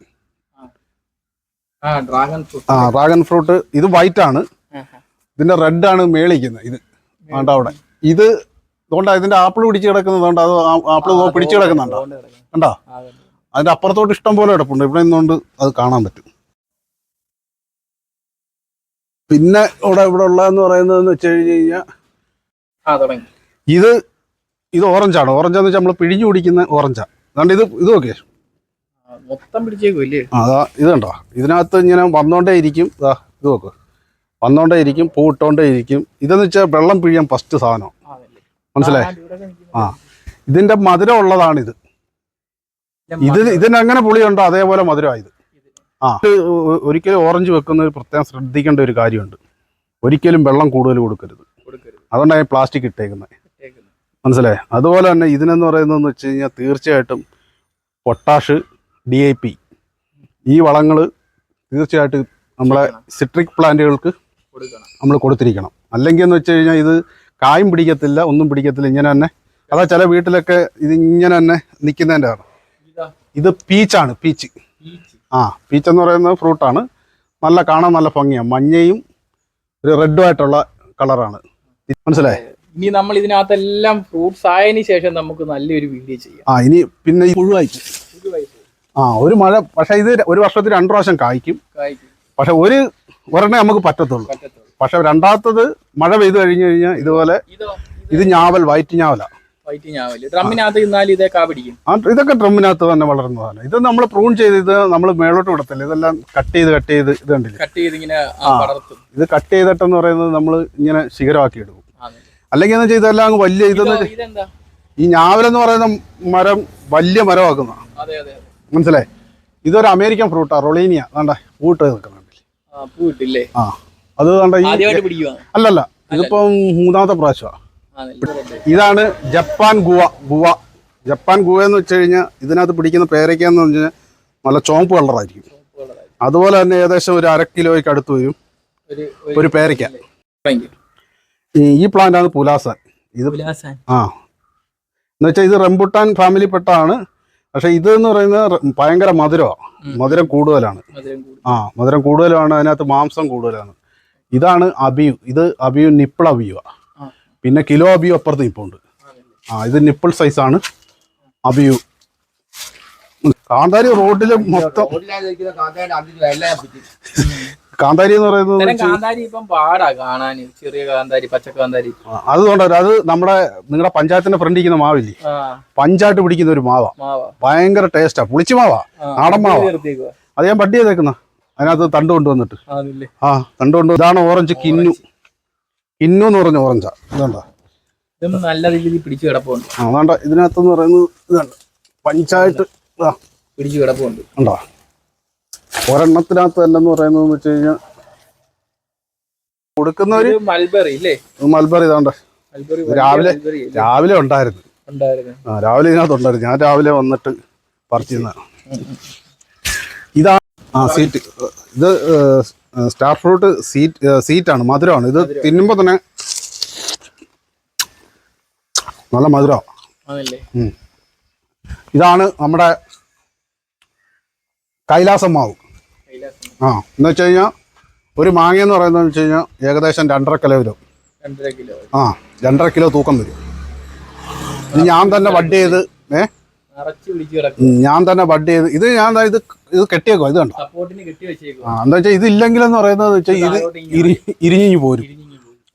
ആ ഡ്രാഗൺ ഫ്രൂട്ട് ആ റാഗൻ ഫ്രൂട്ട്. ഇത് വൈറ്റ് ആണ്. ഇതിന്റെ റെഡ് ആണ് മേളിക്കുന്നത് ഇത്. വേണ്ട അവിടെ. ഇത് അതുകൊണ്ടാ ഇതിന്റെ ആപ്പിൾ പിടിച്ച് കിടക്കുന്നതുകൊണ്ട് അത് ആപ്പിൾ പിടിച്ച് കിടക്കുന്നുണ്ടോ? കണ്ടോ? അതിന്റെ അപ്പുറത്തോട്ട് ഇഷ്ടം പോലെ കിടപ്പുണ്ട്. ഇവിടെ നിന്നുകൊണ്ട് അത് കാണാൻ പറ്റും. പിന്നെ ഇവിടെ ഇവിടെ ഉള്ളതെന്ന് പറയുന്നതെന്ന് വെച്ച് കഴിഞ്ഞ് കഴിഞ്ഞാൽ ആ തുടങ്ങി. ഇത് ഇത് ഓറഞ്ചാണ്. ഓറഞ്ചാന്ന് വെച്ചാൽ നമ്മൾ പിഴിഞ്ഞു കുടിക്കുന്ന ഓറഞ്ചാ. അതുകൊണ്ട് ഇത് ഇത് നോക്കിയേ. മൊത്തം പിടിച്ചേക്കും ഇല്ലേ? അതാ ഇത് കണ്ടോ? ഇതിനകത്ത് ഇങ്ങനെ വന്നോണ്ടേ ഇരിക്കും. ഇതാ ഇത് നോക്ക്. വന്നോണ്ടേ ഇരിക്കും പൂ ഇട്ടോണ്ടേ ഇരിക്കും. ഇതെന്ന് വെച്ചാൽ വെള്ളം പിഴിയാൻ ഫസ്റ്റ് സാധനം? മനസ്സിലായി? ആ, ഇതിന്റെ മധുരം ഉള്ളതാണ് ഇത്. ഇത് ഇതിന് എങ്ങനെ പുളിയുണ്ടോ? അതേപോലെ മധുരമായത്. ആ ഒരിക്കലും ഓറഞ്ച് വെക്കുന്നതിൽ പ്രത്യേകം ശ്രദ്ധിക്കേണ്ട ഒരു കാര്യമുണ്ട്. ഒരിക്കലും വെള്ളം കൂടുതൽ കൊടുക്കരുത്. അതുകൊണ്ടാണ് ഈ പ്ലാസ്റ്റിക് ഇട്ടേക്കുന്നത്. മനസ്സിലെ അതുപോലെ തന്നെ ഇതിനെന്ന് പറയുന്നതെന്ന് വെച്ച് കഴിഞ്ഞാൽ തീർച്ചയായിട്ടും പൊട്ടാഷ് ഡി ഐ പി ഈ വളങ്ങൾ തീർച്ചയായിട്ടും നമ്മളെ സിട്രിക് പ്ലാന്റുകൾക്ക് നമ്മൾ കൊടുത്തിരിക്കണം. അല്ലെങ്കിൽ എന്ന് വെച്ച് കഴിഞ്ഞാൽ ഇത് കായും പിടിക്കത്തില്ല ഒന്നും പിടിക്കത്തില്ല. ഇങ്ങനെ തന്നെ. അതാ ചില വീട്ടിലൊക്കെ ഇത് ഇങ്ങനെ തന്നെ നിൽക്കുന്നതിന്റെ ആണ് ഇതാ. പീച്ചാണ് പീച്ച് ആ പീച്ച് എന്ന് പറയുന്നത് ഫ്രൂട്ടാണ് നല്ല കാണാൻ നല്ല ഭംഗിയാണ്. മഞ്ഞയും ഒരു റെഡും ആയിട്ടുള്ള കളറാണ് മനസ്സിലായി? ഇനി നമ്മൾ ഇതിനകത്തെല്ലാം ഫ്രൂട്ട്സ് ആയതിനു ശേഷം നമുക്ക് നല്ലൊരു വീഡിയോ ചെയ്യാം. ആ ഇനി പിന്നെ പുഴുവായി. ആ ഒരു മഴ പക്ഷേ ഇത് ഒരു വർഷത്തിൽ രണ്ടു പ്രാവശ്യം കായ്ക്കും. പക്ഷെ ഒരു ഒരെണ്ണേ നമുക്ക് പറ്റത്തുള്ളൂ. പറ്റത്തുള്ളൂ. പക്ഷെ രണ്ടാമത്തത് മഴ പെയ്തു കഴിഞ്ഞു കഴിഞ്ഞാൽ ഇതുപോലെ ഇത് ഞാവൽ വൈറ്റ് ഞാവല. വൈറ്റ് ഞാവൽ ഡ്രമ്മിനകത്ത് ഇന്നാലും ഇതേ കാ പിടിക്കും. ആ ഇതൊക്കെ ഡ്രമ്മിനകത്ത് തന്നെ വളർന്നതാണ് ഇത് നമ്മൾ പ്രൂൺ ചെയ്ത് ഇത് നമ്മൾ മേളോട്ട് വിടത്തില്ല. ഇതെല്ലാം കട്ട് ചെയ്ത് കട്ട് ചെയ്ത് ഇത് കണ്ടില്ല? കട്ട് ചെയ്ത് ഇങ്ങനെ ആ, പടർത്തും. ഇത് കട്ട് ചെയ്തിട്ടെന്ന് പറയുന്നത് നമ്മൾ ഇങ്ങനെ ശിഖരമാക്കി എടുക്കും. അല്ലെങ്കിൽ എന്ന് വെച്ചാൽ ഇതെല്ലാം അങ്ങ് വലിയ ഇതെന്ന് ഇതോ, ഇതെന്താ? ഈ ഞാവലെന്ന് പറയുന്ന മരം വലിയ മരമാക്കുന്ന. അതെ അതെ അതെ. മനസ്സിലായി? ഇതൊരു അമേരിക്കൻ ഫ്രൂട്ടാ റൊളീനിയ. വേണ്ട പൂട്ട് നിൽക്കുന്നുണ്ടല്ലേ ആ പൂ ഇട്ടില്ലേ ആ അത് വേണ്ട ഈ ആദ്യമായിട്ട് അല്ലല്ല ഇതിപ്പം മൂന്നാമത്തെ പ്രാവശ്യമാണ് ഇതാണ് Japan guava guava. Japan guava എന്ന് വെച്ച് കഴിഞ്ഞാൽ ഇതിനകത്ത് പിടിക്കുന്ന പേരയ്ക്ക എന്ന് പറഞ്ഞാൽ നല്ല ചോമ്പ് കളറായിരിക്കും. അതുപോലെ തന്നെ ഏകദേശം ഒരു അര കിലോയ്ക്ക് അടുത്ത് വരും ഒരു ഒരു പേരയ്ക്ക. ഈ- ഈ പ്ലാന്റ് ആണ് പുലാസാൻ. ഇത് ആ. എന്ന് വെച്ചാൽ ഇത് റംബുട്ടാൻ പെട്ടാണ് പക്ഷെ ഇത് എന്ന് പറയുന്നത് ഭയങ്കര മധുരമാണ് മധുരം കൂടുതലാണ്. ആ മധുരം കൂടുതലാണ് അതിനകത്ത് മാംസം കൂടുതലാണ്. ഇതാണ് അബിയു. ഇത് അബിയു നിപ്പിൾ അബിയു ആ. പിന്നെ കിലോ അബിയു അപ്പുറത്ത് നിപ്പുണ്ട്. ആ ഇത് നിപ്പിൾ സൈസാണ് അബിയു. കാന്താരി റോഡിൽ മൊത്തം കാന്താരി എന്ന് പറയുന്നത് കാന്താരി ഇപ്പം പാടാ ചെറിയ കാന്താരി പച്ച കാന്താരി. ആ, അതുകൊണ്ടല്ല അത് നമ്മുടെ നിങ്ങളുടെ പഞ്ചായത്തിന്റെ ഫ്രണ്ട് ഇരിക്കുന്ന മാവില്ലേ? പഞ്ചായത്ത് പിടിക്കുന്ന ഒരു മാവാ. മാവ. ഭയങ്കര ടേസ്റ്റാ പുളിച്ചു മാവാ. നാടൻ മാവ. അത് ഞാൻ ബഡ് ചെയ്തേക്കുന്ന. അതിനകത്ത് തണ്ട് കൊണ്ടുവന്നിട്ട്. ആ തണ്ട് കൊണ്ട് ഇതാണ് ഓറഞ്ച് കിന്നു. കിന്നു എന്ന് പറഞ്ഞ ഓറഞ്ചാ. ഇതുണ്ടോ? ഇതും നല്ല രീതിയിൽ പിടിച്ചു കിടപ്പുണ്ട്. അതാണ്ട ഇതിനകത്തെന്ന് പറയുന്നത് ഇതാണ് പഞ്ചായത്ത് പിടിച്ചു കിടപ്പുണ്ട്. ഉണ്ടോ? ഒരെണ്ണത്തിനകത്ത് തന്നെ എന്ന് പറയുന്നത് വെച്ച് കഴിഞ്ഞാൽ കൊടുക്കുന്നവര് ഒരു മൽബറി ഇല്ലേ? മൽബറി ഇതാണ്ട്. മൽബറി രാവിലെ- രാവിലെ ഉണ്ടായിരുന്നു. ഉണ്ടായിരുന്നു. ആ രാവിലെ ഇതിനകത്ത് ഉണ്ടായിരുന്നു. ഞാൻ രാവിലെ വന്നിട്ട് പറിച്ചിരുന്ന ഇതാ ആ സീറ്റ് ഇത് സ്റ്റാർ ഫ്രൂട്ട് സീറ്റ് സീറ്റാണ് മധുരമാണ്. ഇത് തിന്നുമ്പോൾ തന്നെ നല്ല മധുരം ഇതാണ് നമ്മുടെ കൈലാസം മാവ്. ആ എന്ന് വെച്ച് കഴിഞ്ഞാൽ ഒരു മാങ്ങ എന്ന് പറയുന്നത് വെച്ച് കഴിഞ്ഞാൽ ഏകദേശം രണ്ടര കിലോ വരും. ആ രണ്ടര കിലോ തൂക്കം വരും. ഞാൻ തന്നെ വഡ് ചെയ്ത് ഏ ഞാൻ തന്നെ ബഡ് ചെയ്ത് ഇത് ഞാൻ ഇത് ഇത് കെട്ടിയേക്കോ ഇത് കണ്ടോ? ആ എന്താ വെച്ചാൽ ഇത് ഇല്ലെങ്കിലെന്ന് പറയുന്നത് വെച്ചാൽ ഇത് ഇരി ഇരിഞ്ഞു പോരും.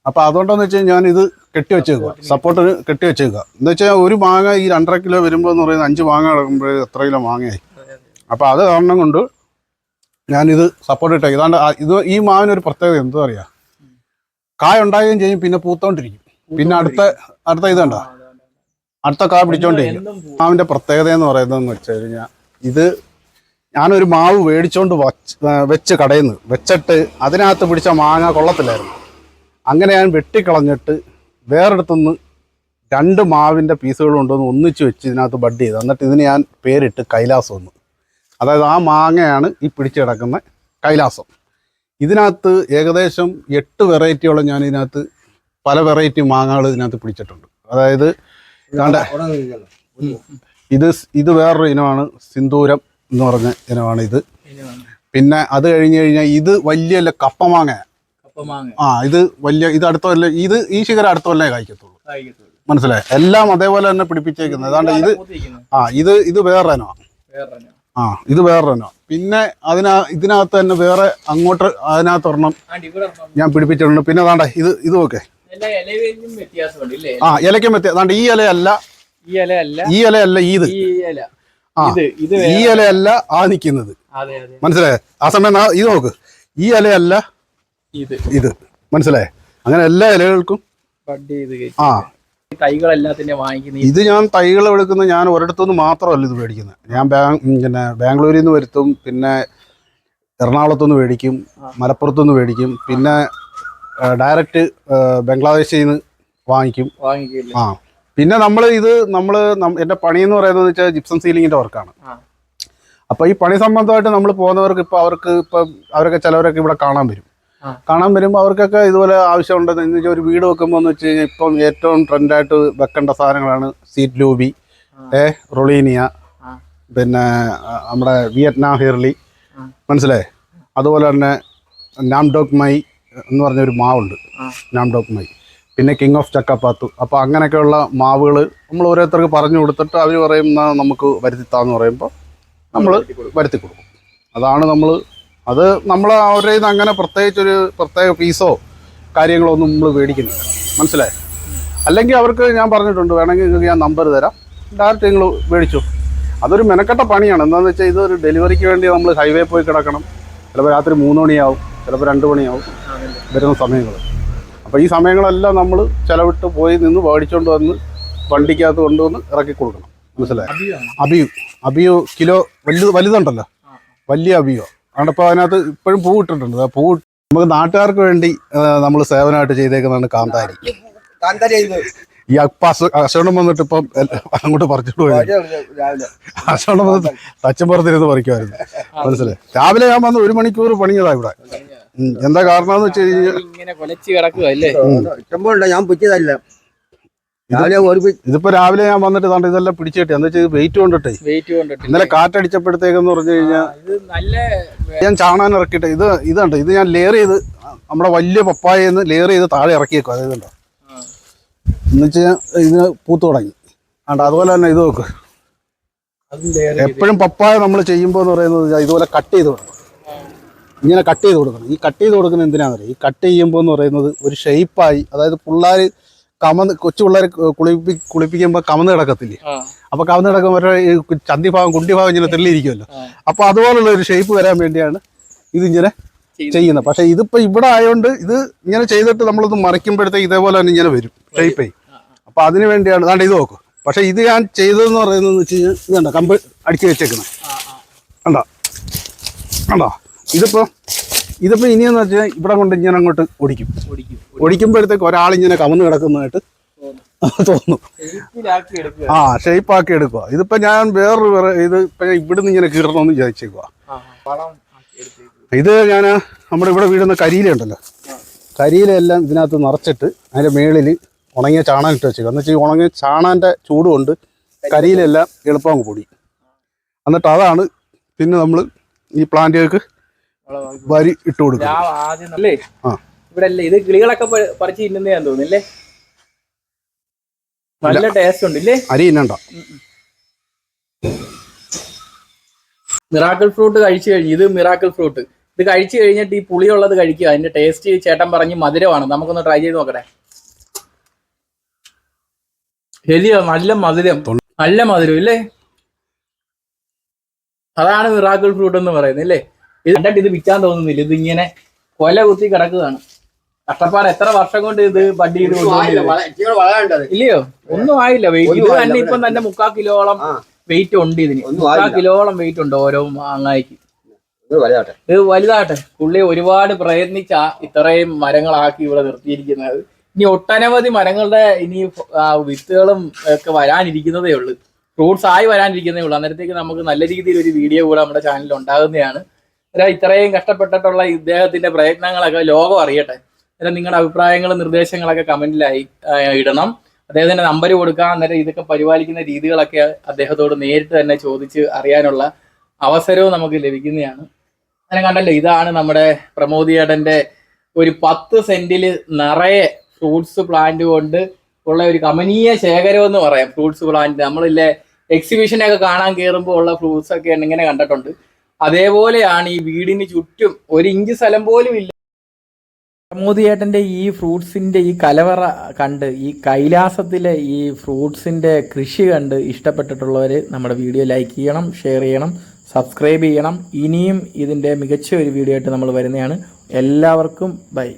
അപ്പൊ അതുകൊണ്ടെന്ന് വെച്ചാൽ ഞാൻ ഇത് കെട്ടി വെച്ചേക്കുക സപ്പോർട്ട് കെട്ടി വെച്ചേക്കുക എന്താ വെച്ചാൽ ഒരു മാങ്ങ ഈ രണ്ടര കിലോ വരുമ്പോൾ എന്ന് പറയുന്നത് അഞ്ച് മാങ്ങ കിടക്കുമ്പോൾ എത്ര കിലോ മാങ്ങയായി. അപ്പൊ അത് കാരണം കൊണ്ട് ഞാനിത് സപ്പോർട്ട് ഇട്ടേ ഇതാണ്ട് ഇത് ഈ മാവിന് ഒരു പ്രത്യേകത എന്താ പറയാ കായ ഉണ്ടാകുകയും ചെയ്യും പിന്നെ പൂത്തോണ്ടിരിക്കും. പിന്നെ അടുത്ത അടുത്ത ഇത് കണ്ടോ? അടുത്ത കാ പിടിച്ചോണ്ടിരിക്കും മാവിന്റെ പ്രത്യേകത എന്ന് പറയുന്നതെന്ന് വെച്ച് കഴിഞ്ഞാൽ ഇത് ഞാനൊരു മാവ് മേടിച്ചോണ്ട് വച്ച് വെച്ച് കടയിൽ നിന്ന് വെച്ചിട്ട് അതിനകത്ത് പിടിച്ച മാങ്ങ കൊള്ളത്തില്ലായിരുന്നു. അങ്ങനെ ഞാൻ വെട്ടിക്കളഞ്ഞിട്ട് വേറെടുത്തുനിന്ന് രണ്ട് മാവിന്റെ പീസുകൾ കൊണ്ടുവന്ന് ഒന്നിച്ച് വെച്ച് ഇതിനകത്ത് ബഡ് ചെയ്ത് എന്നിട്ട് ഇതിന് ഞാൻ പേരിട്ട് കൈലാസം എന്ന്. അതായത് ആ മാങ്ങയാണ് ഈ പിടിച്ച് കിടക്കുന്ന കൈലാസം. ഇതിനകത്ത് ഏകദേശം എട്ട് വെറൈറ്റിയോളം ഞാൻ ഇതിനകത്ത് പല വെറൈറ്റി മാങ്ങകൾ ഇതിനകത്ത് പിടിച്ചിട്ടുണ്ട്. അതായത് ഇത് ഇത് വേറൊരു ഇനമാണ്. സിന്ദൂരം എന്ന് പറഞ്ഞ ഇനമാണ് ഇത്. പിന്നെ അത് കഴിഞ്ഞു കഴിഞ്ഞാൽ ഇത് വലിയ ല- കപ്പമാങ്ങ. ആ ഇത് വലിയ ഇത് അടുത്ത കൊല്ലം ഇത് ഈ ശിഖരം അടുത്ത കൊല്ലേ കായ്ക്കത്തുള്ളൂ. മനസ്സിലായി? എല്ലാം അതേപോലെ തന്നെ പിടിപ്പിച്ചേക്കുന്നത്. അതാണ്ട് ഇത് ആ ഇത് ഇത് വേറെ ഇനമാണ്. ആ ഇത് വേറെ ഇനമാണ് പിന്നെ അതിനാ ഇതിനകത്ത് തന്നെ വേറെ അങ്ങോട്ട് അതിനകത്ത് ഒരെണ്ണം. ഞാൻ പിടിപ്പിച്ചിട്ടുണ്ട്. പിന്നെ അതാണ്ട് ഇത് ഇത് ഓക്കെ ആ ഇലയ്ക്കും വ്യത്യാസം ഈ ഇലയല്ല. ഈ ഇലയല്ല. ഈ ഇലയല്ല ഇത്. ആ. ഈ ഇലയല്ല ആ നിൽക്കുന്നത് അതെ മനസ്സിലായേ? ആ സമയം ഇത് നോക്ക്. ഈ ഇലയല്ല ഇത്. ഇത്. മനസ്സിലായേ? അങ്ങനെ എല്ലാ ഇലകൾക്കും. ആ. ഇത് ഞാൻ തൈകൾ എടുക്കുന്ന ഞാൻ ഒരിടത്തുനിന്ന് മാത്രമല്ല ഇത് മേടിക്കുന്നത്. ഞാൻ പിന്നെ ബാംഗ്ലൂരിൽ നിന്ന് വരുത്തും പിന്നെ എറണാകുളത്തുനിന്ന് മേടിക്കും മലപ്പുറത്തുനിന്ന് മേടിക്കും പിന്നെ ഡയറക്റ്റ് ബംഗ്ലാദേശിൽ നിന്ന് വാങ്ങിക്കും. വാങ്ങിക്കില്ല? ആ. പിന്നെ നമ്മൾ ഇത് നമ്മൾ എന്റെ പണി എന്ന് പറയുന്നത് വെച്ചാൽ ജിപ്സം സീലിങ്ങിന്റെ വർക്കാണ് അപ്പൊ അപ്പോൾ ഈ പണി സംബന്ധമായിട്ട് നമ്മൾ പോകുന്നവർക്ക് ഇപ്പോൾ അവർക്ക് ഇപ്പം അവരൊക്കെ ചിലവരൊക്കെ ഇവിടെ കാണാൻ വരും. കാണാൻ വരുമ്പോൾ അവർക്കൊക്കെ ഇതുപോലെ ആവശ്യമുണ്ടെന്ന് എന്ന് വെച്ചാൽ ഒരു വീട് വെക്കുമ്പോൾ എന്ന് വെച്ച് കഴിഞ്ഞാൽ ഇപ്പം ഏറ്റവും ട്രെൻഡായിട്ട് വെക്കേണ്ട സാധനങ്ങളാണ് സീറ്റ് ലൂബി. ഏ റൊളീനിയ പിന്നെ നമ്മുടെ വിയറ്റ്നാം ഹിർലി മനസ്സിലെ മനസ്സിലായേ? അതുപോലെ തന്നെ നാംഡോക് മൈ എന്ന് പറഞ്ഞൊരു മാവുണ്ട്. Nam Nam Doc Mai. പിന്നെ കിങ് ഓഫ് ചക്കപ്പാത്തു അപ്പോൾ അങ്ങനെയൊക്കെയുള്ള മാവുകൾ നമ്മൾ ഓരോരുത്തർക്ക് പറഞ്ഞു കൊടുത്തിട്ട് അവർ പറയും "എന്നാ നമുക്ക് വരുത്തിത്താന്ന് പറയുമ്പോൾ നമ്മൾ വരുത്തി കൊടുക്കും. അതാണ് നമ്മൾ അത് നമ്മൾ അവരുടെ ഇത് അങ്ങനെ പ്രത്യേകിച്ചൊരു പ്രത്യേക ഫീസോ കാര്യങ്ങളോ ഒന്നും നമ്മൾ മേടിക്കുന്നില്ല. മനസ്സിലായി? അല്ലെങ്കിൽ അവർക്ക് ഞാൻ പറഞ്ഞിട്ടുണ്ട് വേണമെങ്കിൽ നിങ്ങൾക്ക് ഞാൻ നമ്പർ തരാം. ഡയറക്റ്റ് നിങ്ങൾ മേടിച്ചു. അതൊരു മെനക്കെട്ട പണിയാണ്. എന്താണെന്ന് വെച്ചാൽ ഇതൊരു ഡെലിവറിക്ക് വേണ്ടി നമ്മൾ ഹൈവേ പോയി കിടക്കണം. ചിലപ്പോൾ രാത്രി മൂന്ന് മണിയാവും ചിലപ്പോൾ രണ്ട് മണിയാവും. വരുന്ന സമയങ്ങൾ അപ്പോൾ ഈ സമയങ്ങളെല്ലാം നമ്മൾ ചിലവിട്ട് പോയി നിന്ന് മേടിച്ചുകൊണ്ട് വന്ന് വണ്ടിക്കകത്ത് കൊണ്ടുവന്ന് ഇറക്കി കൊടുക്കണം. മനസ്സിലായി? അബിയു. അബിയു കിലോ വലുത് വലുതുണ്ടല്ലോ? വലിയ അബിയോ. അതുകൊണ്ടിപ്പോൾ അതിനകത്ത് ഇപ്പോഴും പൂ ഇട്ടിട്ടുണ്ട്. പൂ നമുക്ക് നാട്ടുകാർക്ക് വേണ്ടി നമ്മൾ സേവനമായിട്ട് ചെയ്തേക്കുന്നതാണ് കാന്താരി. കാന്താരി ഈ അപ്പാസ് അശോണം വന്നിട്ട് ഇപ്പം അങ്ങോട്ട് പറിച്ചിട്ട് പോയി. രാവിലെ. അശോണം വന്നിട്ട് തച്ചമ്പുറത്തിരുന്ന് പറിക്കുമായിരുന്നു മനസ്സിലായി? രാവിലെ ഞാൻ വന്ന് ഒരു മണിക്കൂർ പണിയതാ ഇവിടെ. എന്താ കാരണം എന്ന് വെച്ച് കഴിഞ്ഞാൽ ഞാൻ ഇതിപ്പോ രാവിലെ ഞാൻ വന്നിട്ട് ദാണ്ട് ഇതെല്ലാം പിടിച്ചിട്ട് എന്താ വെച്ചാൽ വെയിറ്റ് കൊണ്ടിട്ടേ. വെയിറ്റ് കൊണ്ടിട്ട് ഇന്നലെ കാറ്റടിച്ചപ്പോഴത്തേക്കെന്ന് പറഞ്ഞു കഴിഞ്ഞാൽ ഇത് നല്ല ഞാൻ ചാണാൻ ഇറക്കിയിട്ട് ഇത് ഇതുണ്ട്. ഇത് ഞാൻ ലെയർ ചെയ്ത് നമ്മുടെ വലിയ പപ്പായെന്ന് ലെയർ ചെയ്ത് താഴെ ഇറക്കിയേക്കും അതായത് കണ്ടോ എന്ന് വെച്ചാൽ ഇതിന് പൂത്ത് തുടങ്ങി. ആണ്ട് അതുപോലെ തന്നെ ഇത് നോക്ക്. എപ്പോഴും പപ്പായ നമ്മൾ ചെയ്യുമ്പോൾ എന്ന് പറയുന്നത് ഇതുപോലെ കട്ട് ചെയ്ത് കൊടുക്കണം. ഇങ്ങനെ കട്ട് ചെയ്ത് കൊടുക്കണം. ഈ കട്ട് ചെയ്ത് കൊടുക്കുന്നത് എന്തിനാണെന്ന് അറിയാം? ഈ കട്ട് ചെയ്യുമ്പോൾ എന്ന് പറയുന്നത് ഒരു ഷേപ്പായി അതായത് പിള്ളേർ കമന്ന് കൊച്ചു പിള്ളേർ കുളിപ്പി കുളിപ്പിക്കുമ്പോൾ കമന്ന് കിടക്കത്തില്ലേ? അപ്പോൾ കമന്ന് കിടക്കുമ്പോൾ ചന്തി ഭാഗം കുണ്ടി ഭാഗം ഇങ്ങനെ തെളിയിരിക്കുമല്ലോ അപ്പോൾ അതുപോലുള്ള ഒരു ഷേപ്പ് വരാൻ വേണ്ടിയാണ് ഇതിങ്ങനെ ചെയ്യുന്നത്. പക്ഷേ ഇതിപ്പോൾ ഇവിടെ ആയതുകൊണ്ട് ഇത് ഇങ്ങനെ ചെയ്തിട്ട് നമ്മളത് മറിക്കുമ്പോഴത്തേക്ക് ഇതേപോലെ തന്നെ ഇങ്ങനെ വരും. ഷേപ്പേ അപ്പോൾ അതിന് വേണ്ടിയാണ് ദാണ്ട് ഇത് നോക്കും. പക്ഷേ ഇത് ഞാൻ ചെയ്തതെന്ന് പറയുന്നത് വെച്ച് കഴിഞ്ഞാൽ ഇത് കണ്ടോ കമ്പ് അടിച്ച് വെച്ചേക്കുന്നത് കണ്ടോ? കണ്ടോ? ഇതിപ്പോ ഇതിപ്പോ ഇനിയെന്ന് വെച്ചാൽ ഇവിടെ കൊണ്ട് ഇങ്ങനെ അങ്ങോട്ട് ഓടിക്കും. ഓടിക്കും ഓടിക്കുമ്പോഴത്തേക്ക് ഒരാളിങ്ങനെ കമന്ന് കിടക്കുന്നതായിട്ട് തോന്നും. ആ ഷേപ്പ് ആക്കി എടുക്കുക. ഇതിപ്പോ ഞാൻ വേറൊരു വേറെ- ഇത് ഇപ്പൊ ഇവിടുന്ന് ഇങ്ങനെ കീറണമെന്ന് വിചാരിച്ചേക്കുക. ഇത് ഞാൻ നമ്മുടെ ഇവിടെ വീടുന്ന കരിയിലുണ്ടല്ലോ കരിയിലെല്ലാം ഇതിനകത്ത് നിറച്ചിട്ട് അതിന്റെ മേളിൽ ഉണങ്ങിയ ചാണകം ഇട്ട് വെച്ചേക്കുക എന്ന് വെച്ചാൽ ഉണങ്ങിയ ചാണാന്റെ ചൂട് കൊണ്ട് കരിയിലെല്ലാം എളുപ്പം അങ്ങ് പൊടി. എന്നിട്ട് അതാണ് പിന്നെ നമ്മൾ ഈ പ്ലാന്റുകൾക്ക് വരി ഇട്ട് കൊടുക്കും ആ. ഇവിടെ അല്ലേ ഇത് കിളികളൊക്കെ പ- പറിച്ച് തിന്നുന്നതാന്ന് തോന്നുന്നില്ലേ? നല്ല ടേസ്റ്റ് ഉണ്ട് ഇല്ലേ അരി മിറാക്കിൾ ഫ്രൂട്ട് കഴിച്ചു കഴിഞ്ഞു ഇത് മിറാക്കിൾ ഫ്രൂട്ട് ഇത് കഴിച്ചു കഴിഞ്ഞിട്ട് ഈ പുളിയുള്ളത് കഴിക്കുക. അതിന്റെ ടേസ്റ്റ് ചേട്ടൻ പറഞ്ഞ് മധുരമാണ്. നമുക്കൊന്ന് ട്രൈ ചെയ്ത് നോക്കട്ടെ. ശരിയാ നല്ല മധുരം. നല്ല മധുരം ഇല്ലേ? അതാണ് മിറാക്കിൾ ഫ്രൂട്ട് എന്ന് പറയുന്നത് അല്ലേ ഇത് കണ്ടിട്ട് ഇത് വിൽക്കാൻ തോന്നുന്നില്ല. ഇത് ഇങ്ങനെ കൊല കുത്തി കിടക്കുകയാണ്. കഷ്ടപ്പാട് എത്ര വർഷം കൊണ്ട് ഇത് ബഡ് ചെയ്ത് ഇല്ലയോ? ഒന്നും ആയില്ല. വെയിറ്റ് ഇത് തന്നെ. ഇപ്പം തന്നെ മുക്കാൽ കിലോളം. വെയിറ്റ് ഉണ്ട് ഇതിന്. മുക്കാൽ. കിലോളം വെയിറ്റ് ഉണ്ട് ഓരോ മാങ്ങായ്ക്ക്. ഇത് വലുതാട്ടെ. പുള്ളി ഒരുപാട് പ്രയത്നിച്ചാ ഇത്രയും മരങ്ങളാക്കി ഇവിടെ നിർത്തിയിരിക്കുന്നത്. ഇനി ഒട്ടനവധി മരങ്ങളുടെ ഇനി വിത്തുകളും ഒക്കെ വരാനിരിക്കുന്നതേ ഉള്ളൂ. ഫ്രൂട്ട്സ് ആയി വരാനിരിക്കുന്നതേ ഉള്ളൂ. അന്നേരത്തേക്ക് നമുക്ക് നല്ല രീതിയിൽ ഒരു വീഡിയോ കൂടെ നമ്മുടെ ചാനലിൽ ഉണ്ടാകുന്നതാണ്. ഇത്രയും കഷ്ടപ്പെട്ടിട്ടുള്ള ഇദ്ദേഹത്തിന്റെ പ്രയത്നങ്ങളൊക്കെ ലോകം അറിയട്ടെ. അന്നേരം നിങ്ങളുടെ അഭിപ്രായങ്ങളും നിർദ്ദേശങ്ങളൊക്കെ കമന്റിലായി ഇടണം. അദ്ദേഹത്തിന്റെ നമ്പർ കൊടുക്കുക അന്നേരം ഇതൊക്കെ പരിപാലിക്കുന്ന രീതികളൊക്കെ അദ്ദേഹത്തോട് നേരിട്ട് തന്നെ ചോദിച്ച് അറിയാനുള്ള അവസരവും നമുക്ക് ലഭിക്കുന്നതാണ്. അങ്ങനെ കണ്ടല്ലോ ഇതാണ് നമ്മുടെ പ്രമോദിയേടന്റെ ഒരു പത്ത് സെന്റിൽ നിറയെ ഫ്രൂട്ട്സ് പ്ലാന്റ് കൊണ്ട് ഉള്ള ഒരു കമനീയ ശേഖരം എന്ന് പറയാം ഫ്രൂട്ട്സ് പ്ലാന്റ് നമ്മളില്ലേ എക്സിബിഷനൊക്കെ കാണാൻ കയറുമ്പോൾ ഉള്ള ഫ്രൂട്ട്സ് ഒക്കെ ഇങ്ങനെ കണ്ടിട്ടുണ്ട്. അതേപോലെയാണ് ഈ വീടിന് ചുറ്റും ഒരു ഇഞ്ച് സ്ഥലം പോലും ഇല്ല. പ്രമോദിയേട്ടന്റെ ഈ ഫ്രൂട്ട്സിന്റെ ഈ കലവറ കണ്ട് ഈ കൈലാസത്തിലെ ഈ ഫ്രൂട്ട്സിന്റെ കൃഷി കണ്ട് ഇഷ്ടപ്പെട്ടിട്ടുള്ളവർ നമ്മുടെ വീഡിയോ ലൈക്ക് ചെയ്യണം ഷെയർ ചെയ്യണം സബ്സ്ക്രൈബ് ചെയ്യണം. ഇനിയും ഇതിന്റെ മികച്ച ഒരു വീഡിയോ ആയിട്ട് നമ്മൾ വരുന്നതാണ്. എല്ലാവർക്കും ബൈ